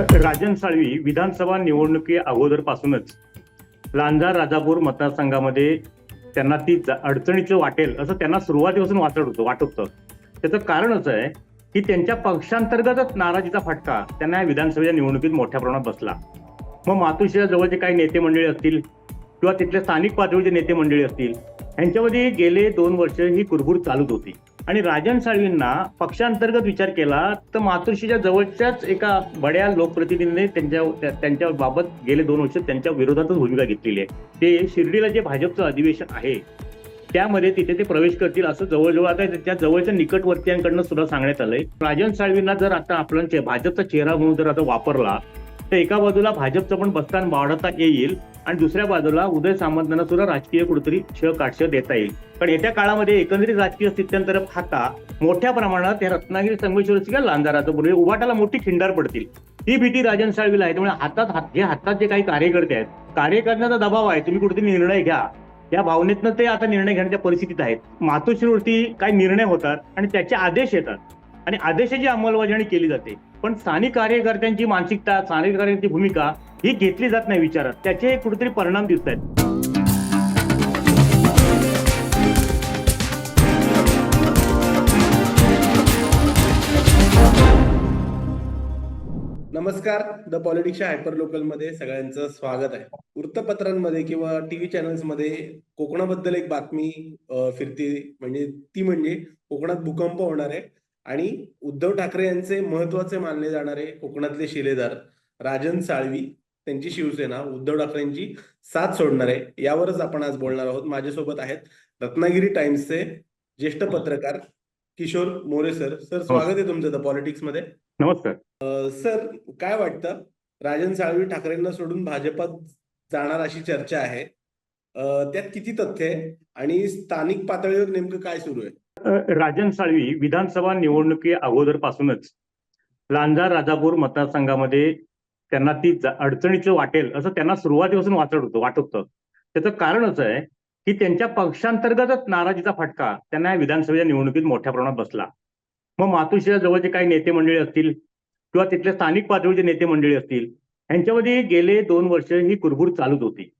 राजन साळवी विधानसभा निवडणुकी अगोदरपासूनच लांजा राजापूर मतदारसंघामध्ये त्यांना ती अडचणीचं वाटेल असं त्यांना सुरुवातीपासून वाटत होतं वाटत होतं. त्याचं कारण असं आहे की त्यांच्या पक्षांतर्गतच नाराजीचा फटका त्यांना या विधानसभेच्या निवडणुकीत मोठ्या प्रमाणात बसला. मग मातोश्रीच्या जवळचे काही नेते मंडळी असतील किंवा तिथल्या स्थानिक पातळीचे नेते मंडळी असतील यांच्यामध्ये गेले दोन वर्ष ही कुरबुर चालूच होती. आणि राजन साळवींना पक्षांतर्गत विचार केला तर मातोश्रीच्या जवळच्याच एका बड्या लोकप्रतिनिधीने त्यांच्या त्यांच्या बाबत गेले दोन वर्ष त्यांच्या विरोधातच भूमिका घेतलेली आहे. ते शिर्डीला जे भाजपचं अधिवेशन आहे त्यामध्ये तिथे ते प्रवेश करतील असं जवळजवळ आता त्या जवळच्या निकटवर्तीयांकडनं सुद्धा सांगण्यात आलंय. राजन साळवींना जर आता आपण भाजपचा चेहरा म्हणून जर आता वापरला तर एका बाजूला भाजपचं पण बस्तान वाढवता येईल आणि दुसऱ्या बाजूला उदय सामंतांना सुद्धा राजकीय कुठेतरी छळ काटश देता येईल. पण येत्या काळामध्ये एकंदरीत राजकीय स्थित्यंतर पाहता मोठ्या प्रमाणात या रत्नागिरी संगमेश्वरची किंवा लांजाराचं पूर्वी उभाटाला मोठी खिंडार पडतील. ही भीती राजन साळवीला आहे त्यामुळे हातात हात हे हातात जे काही कार्यकर्ते आहेत कार्यकर्त्यांचा दबाव आहे तुम्ही कुठेतरी निर्णय घ्या. या भावनेतनं ते आता निर्णय घेण्याच्या परिस्थितीत आहेत. मातोश्रीवरती काही निर्णय होतात आणि त्याचे आदेश येतात. आणि आदेशाची अंमलबजावणी केली जाते. पण स्थानिक कार्यकर्त्यांची मानसिकता स्थानिक कार्यकर्त्यांची भूमिका ही घेतली जात नाही विचारात. त्याचे कुठेतरी परिणाम दिसत आहेत. नमस्कार. द पॉलिटिक्सच्या हायपर लोकलमध्ये सगळ्यांचं स्वागत आहे. वृत्तपत्रांमध्ये किंवा टीव्ही चॅनल्समध्ये कोकणाबद्दल एक बातमी फिरती फिरते म्हणजे ती म्हणजे कोकणात भूकंप होणार आहे. आणि उद्धव ठाकरे यांचे महत्त्वाचे मानले जाणारे कोकणातले शिलेदार राजन साळवी त्यांची शिवसेना उद्धव ठाकरेंची साथ सोडणार आहे यावरच आपण आज बोलणार आहोत. माझ्यासोबत आहेत रत्नागिरी टाइम्सचे ज्येष्ठ पत्रकार किशोर मोरे सर. सर स्वागत आहे तुमचं द पॉलिटिक्समध्ये नमस्कार सर काय वाटतं? राजन साळवी ठाकरेंना सोडून भाजपात जाणार अशी चर्चा आहे. त्यात किती तथ्य आहे? आणि स्थानिक पातळीवर नेमकं काय सुरू आहे? राजन साळवी विधानसभा निवडणुकी अगोदरपासूनच लांजा राजापूर मतदारसंघामध्ये त्यांना ती अडचणीचं वाटेल असं त्यांना सुरुवातीपासून वाटत होतं वाटत होतं. त्याचं कारण आहे की त्यांच्या पक्षांतर्गतच नाराजीचा फटका त्यांना या विधानसभेच्या निवडणुकीत मोठ्या प्रमाणात बसला. मग मातोश्रीच्या जवळचे काही नेते मंडळी असतील किंवा तिथल्या स्थानिक पातळीचे नेते मंडळी असतील यांच्यामध्ये गेले दोन वर्ष ही कुरबूर चालूच होती.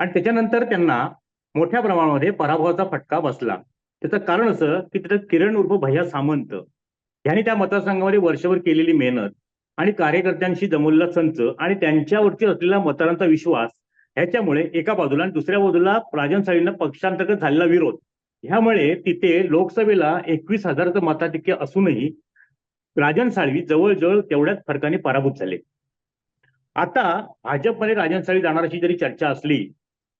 आणि त्याच्यानंतर त्यांना मोठ्या प्रमाणामध्ये पराभवाचा फटका बसला. त्याचं कारण असं की तिथं किरण उर्फ भैया सामंत यांनी त्या मतदारसंघामध्ये वर्षभर केलेली मेहनत आणि कार्यकर्त्यांशी जमवलेला संच आणि त्यांच्यावरती असलेला मतदारांचा विश्वास ह्याच्यामुळे एका बाजूला आणि दुसऱ्या बाजूला राजन साळींना पक्षांतर्गत झालेला विरोध. ह्यामुळे तिथे लोकसभेला एकवीस हजाराचं मताधिक्य असूनही राजन साळवी जवळजवळ तेवढ्याच फरकाने पराभूत झाले. आता भाजपमध्ये राजन साळवी जाणार अशी जरी चर्चा असली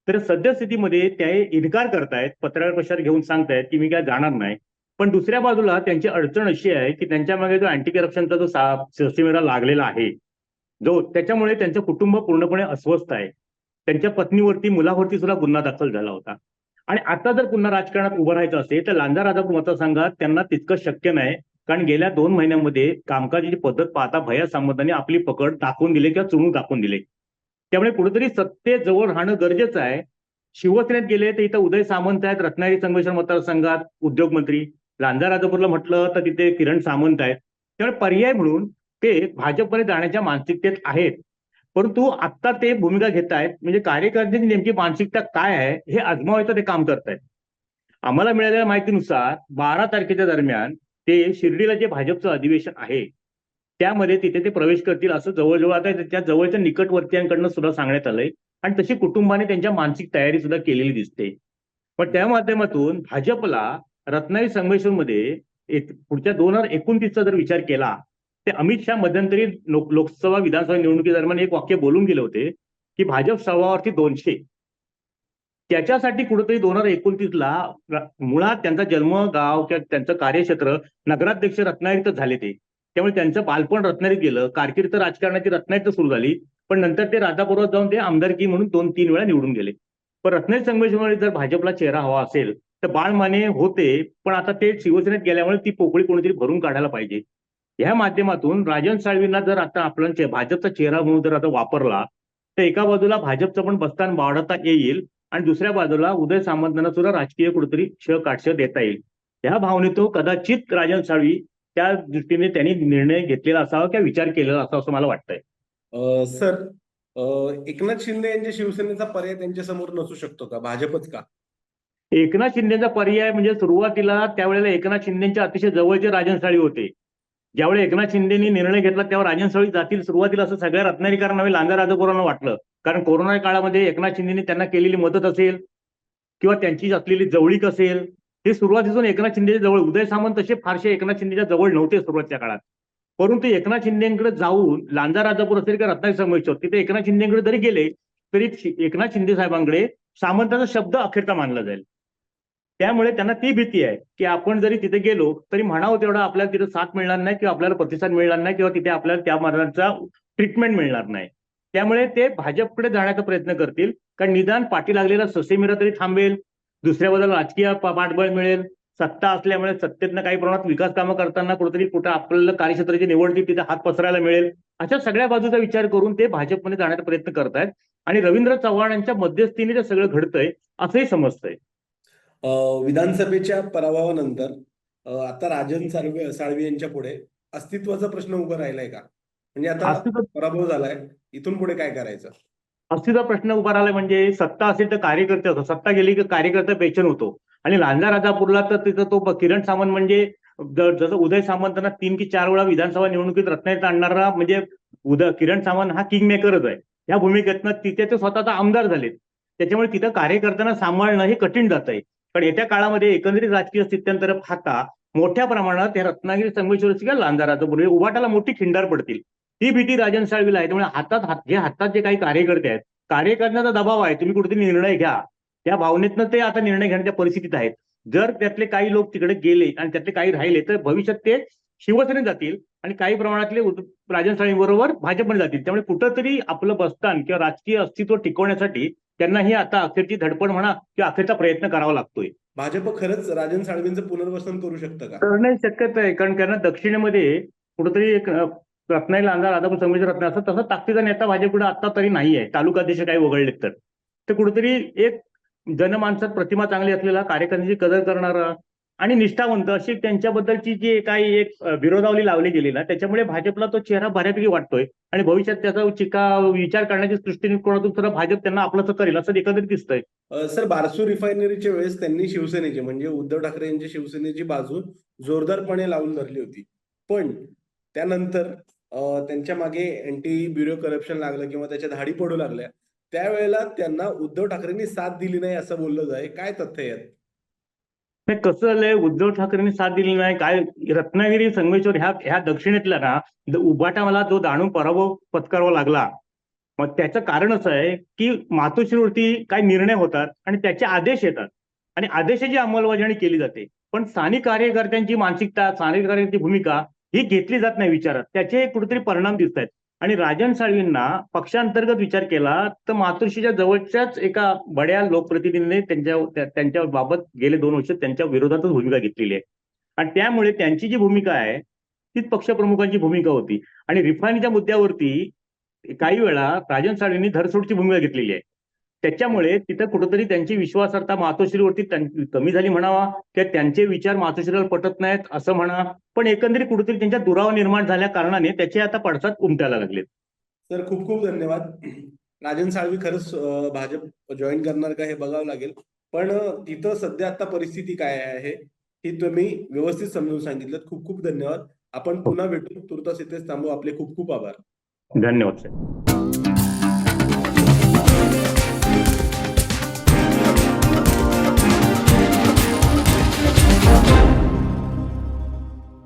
तर सद्यस्थितीमध्ये ते इन्कार करतायत पत्रकार परिषद घेऊन सांगतायत की मी काय जाणार नाही. पण दुसऱ्या बाजूला त्यांची अडचण अशी आहे की त्यांच्या मागे जो अँटी करप्शनचा जो सा- सिस्टमेला लागलेला आहे जो त्याच्यामुळे त्यांचं कुटुंब पूर्णपणे अस्वस्थ आहे. त्यांच्या पत्नीवरती मुलावरती सुद्धा गुन्हा दाखल झाला होता. आणि आता जर पुन्हा राजकारणात उभं राहायचं असेल तर लांजा राजापूर मतदारसंघात त्यांना तितकं शक्य नाही कारण गेल्या दोन महिन्यामध्ये कामकाजाची पद्धत पाहता भया संबंधाने आपली पकड दाखवून दिली किंवा चुणून दाखवून दिले. त्यामुळे कुठेतरी सत्तेजवळ राहणं गरजेचं आहे. शिवसेनेत गेले तर इथं उदय सामंत आहेत रत्नागिरी संघर्षण मतदारसंघात उद्योगमंत्री लांजा राजापूरला म्हटलं तर तिथे किरण सामंत आहेत. त्यामुळे पर्याय म्हणून ते भाजपमध्ये जाण्याच्या मानसिकतेत आहेत. परंतु आता ते भूमिका घेत आहेत म्हणजे कार्यकर्त्यांची नेमकी मानसिकता काय आहे हे आजमावायचं ते काम करतायत. आम्हाला मिळालेल्या माहितीनुसार बारा तारखेच्या दरम्यान ते शिर्डीला जे भाजपचं अधिवेशन आहे त्यामध्ये तिथे ते प्रवेश करतील असं जवळजवळ आता त्या जवळच्या निकटवर्तीयांकडनं सुद्धा सांगण्यात आलंय. आणि तशी कुटुंबाने त्यांच्या मानसिक तयारी सुद्धा केलेली दिसते. पण त्या माध्यमातून भाजपला रत्नागिरी संगमेश्वरमध्ये मध्ये पुढच्या दोन हजार एकोणतीसचा जर विचार केला ते अमित शहा मध्यंतरी लोकसभा विधानसभा निवडणुकीदरम्यान एक वाक्य बोलून गेले होते की भाजप सभावरती दोनशे. त्याच्यासाठी कुठेतरी दोन हजार एकोणतीसला मुळात त्यांचा जन्म गाव किंवा त्यांचं कार्यक्षेत्र नगराध्यक्ष रत्नागिरीतच झाले ते. त्यामुळे त्यांचं बालपण रत्नागिरीत गेलं. कारकीर्द राजकारणाची रत्नागिरीत सुरू झाली. पण नंतर ते राजापुरात जाऊन ते आमदारकी म्हणून दोन तीन वेळा निवडून गेले. पण रत्नागिरी संगमेश्वरमध्ये जर भाजपला चेहरा हवा असेल तर बाळ माने होते पण आता ते शिवसेनेत गेल्यामुळे ती पोकळी कोणीतरी भरून काढायला पाहिजे. ह्या माध्यमातून राजन साळवींना जर आता आपण भाजपचा चेहरा म्हणून जर आता वापरला तर एका बाजूला भाजपचं पण बस्तान वाढवता येईल आणि दुसऱ्या बाजूला उदय सामंतांना सुद्धा राजकीय कुठेतरी क्ष काटश देता येईल. ह्या भावनेतो कदाचित राजन साळवी त्या दृष्टीने त्यांनी निर्णय घेतलेला असावा किंवा विचार केलेला असावा असं मला वाटतंय. सर एकनाथ शिंदे यांच्या शिवसेनेचा पर्याय त्यांच्यासमोर नसू शकतो का? भाजपच का? एकनाथ शिंदेचा पर्याय म्हणजे सुरुवातीला त्यावेळेला एकनाथ शिंदेच्या अतिशय जवळचे राजन साळी होते. ज्यावेळी एकनाथ शिंदेनी निर्णय घेतला तेव्हा राजन साळी जातील. सुरुवातीला असं सगळ्या रत्नागिरीकरांना नव्हे लांजा राजापुरांना वाटलं. कारण कोरोना काळामध्ये एकनाथ शिंदेनी त्यांना केलेली मदत असेल किंवा त्यांची असलेली जवळीक असेल हे सुरुवातीपासून एकनाथ शिंदेच्या जवळ उदय सामंत तसे फारसे एकनाथ शिंदेच्या जवळ नव्हते सुरुवातीच्या काळात. परंतु एकनाथ शिंदेकडे जाऊन लांजा राजापूर असेल किंवा रत्नागिरी संगमेश्वर तिथे एकनाथ शिंदेकडे जरी गेले तरी एकनाथ शिंदे साहेबांकडे सामंताचा शब्द अखेरचा मानला जाईल. त्यामुळे त्यांना ती भीती आहे की आपण जरी तिथे गेलो तरी म्हणावं तेवढा आपल्याला तिथे साथ मिळणार नाही किंवा आपल्याला प्रतिसाद मिळणार नाही किंवा तिथे आपल्याला त्या मार्गाचा ट्रीटमेंट मिळणार नाही. त्यामुळे ते भाजपकडे जाण्याचा प्रयत्न करतील कारण निदान पाठी लागलेला ससेमिरा तरी थांबेल दुसऱ्या बाजूला राजकीय पाठबळ मिळेल. सत्ता असल्यामुळे सत्तेतनं काही प्रमाणात विकास कामं करताना कुठेतरी कुठं आपल्याला कार्यक्षेत्राची निवडतील तिथे हात पसरायला मिळेल. अशा सगळ्या बाजूचा विचार करून ते भाजपमध्ये जाण्याचा प्रयत्न करतायत. आणि रवींद्र चव्हाणांच्या मध्यस्थीने ते सगळं घडतंय असंही समजतंय. विधानसभेच्या पराभवानंतर आता राजन साळवे साळवी यांच्या पुढे अस्तित्वाचा प्रश्न उभा राहिलाय का? म्हणजे आता पराभव झालाय. इथून पुढे काय करायचं? अस्तित्व प्रश्न उभा राहिला म्हणजे सत्ता असेल तर कार्यकर्ते असतो सत्ता गेली की कार्यकर्ता पेचन होतो. आणि लांजा राजापूरला तर तिथं तो किरण सामंत म्हणजे जसं उदय सामंतांना तीन की चार वेळा विधानसभा निवडणुकीत रत्नागिरीत आणणारा म्हणजे उदय किरण सामंत हा किंग मेकरच आहे. या भूमिकेतनं तिथे ते स्वतःचा आमदार झालेत. त्याच्यामुळे तिथं कार्यकर्त्यांना सांभाळणं हे कठीण जात आहे. पण येत्या काळामध्ये एकंदरीत राजकीय स्थित्यंतर पाहता मोठ्या प्रमाणात हे रत्नागिरी संगमेश्वर किंवा लांजा राजापूर म्हणजे उभाटाला मोठी खिंडार पडतील. ही भीती राजन साळवीला आहे. त्यामुळे हातात हात जे हातात जे काही कार्यकर्ते आहेत कार्यकर्त्यांचा दबाव आहे. तुम्ही कुठेतरी निर्णय घ्या. त्या भावनेतनं ते आता निर्णय घेण्याच्या परिस्थितीत आहेत. जर त्यातले काही लोक तिकडे गेले आणि त्यातले काही राहिले तर भविष्यात ते शिवसेनेत जातील आणि काही प्रमाणातले राजन साळवींबरोबर भाजपमध्ये जातील. त्यामुळे कुठंतरी आपलं बस्तान किंवा राजकीय अस्तित्व टिकवण्यासाठी त्यांना ही आता अखेरची धडपड म्हणा किंवा अखेरचा प्रयत्न करावा लागतोय. भाजप खरंच राजन साळवींचं पुनर्वसन करू शकतं का? करण्याची शक्यता आहे. कारण त्यांना दक्षिणेमध्ये कुठेतरी एक रत्नाई लांजा राधापूर संमेश्वर रत्न असं तसा ताकदीचा नेता भाजपकडे आता तरी नाही आहे. तालुकाध्यक्ष काही वगळलेत तर. ते कुठेतरी एक जनमानसात प्रतिमा चांगली असलेला कार्यकर्त्यांची कदर करणारा आणि निष्ठावंत अशी त्यांच्याबद्दलची जी काही एक विरोधावली लावली गेली ना त्याच्यामुळे भाजपला तो चेहरा बऱ्यापैकी वाटतोय. आणि भविष्यात त्याचा चिका विचार करण्याच्या दृष्टीकोनातून सुद्धा भाजप त्यांना आपलं करेल असं एकंदरीत दिसतंय. सर बारसू रिफायनरीच्या वेळेस त्यांनी शिवसेनेची म्हणजे उद्धव ठाकरे यांची शिवसेनेची बाजू जोरदारपणे लावून धरली होती. पण त्यानंतर त्यांच्या मागे अँटी ब्युरो करप्शन लागलं किंवा त्याच्या धाडी पडू लागल्या. त्यावेळेला त्यांना उद्धव ठाकरेंनी साथ दिली नाही असं बोललं जाय. काय तथ्य आहे यात? नाही कसं झालंय? उद्धव ठाकरेंनी साथ दिली नाही. काय? रत्नागिरी संगमेश्वर ह्या ह्या दक्षिणेतल्या ना उभाटा मला जो दाणू पराभव पत्करावा लागला. मग त्याचं कारण असं आहे की मातोश्रीवरती काही निर्णय होतात आणि त्याचे आदेश येतात. आणि आदेशाची अंमलबजावणी केली जाते. पण स्थानिक कार्यकर्त्यांची मानसिकता स्थानिक कार्यकर्त्यांची भूमिका ही घेतली जात नाही विचारात. त्याचे कुठेतरी परिणाम दिसत आहेत आणि राजन साळवींना पक्षांतर्गत विचार केला तर मातोश्रीच्या जवळच्याच एका बड्या लोकप्रतिनिधीने त्यांच्या त्यांच्या बाबत गेले दोन वर्ष त्यांच्या विरोधातच भूमिका घेतलेली आहे. आणि त्यामुळे त्यांची जी भूमिका आहे तीच पक्षप्रमुखांची भूमिका होती. आणि रिफाईनच्या मुद्द्यावरती काही वेळा राजन साळवींनी धरसोडची भूमिका घेतलेली आहे. त्याच्यामुळे तिथं कुठेतरी त्यांची विश्वासार्हता मातोश्रीवरती कमी झाली म्हणावा किंवा त्यांचे विचार मातोश्रीला पटत नाहीत असं म्हणा. पण एकंदरीत कुठेतरी त्यांच्या दुरावा निर्माण झाल्या कारणाने त्याचे आता पडसाद उमटायला लागलेत. सर खूप खूप धन्यवाद. राजन साळवी खरंच भाजप जॉईन करणार का हे बघावं लागेल. पण तिथं सध्या आता परिस्थिती काय आहे ही तुम्ही व्यवस्थित समजून सांगितलं खूप खूप धन्यवाद. आपण पुन्हा भेटू. तुर्तास इथेच थांबू. आपले खूप खूप आभार. धन्यवाद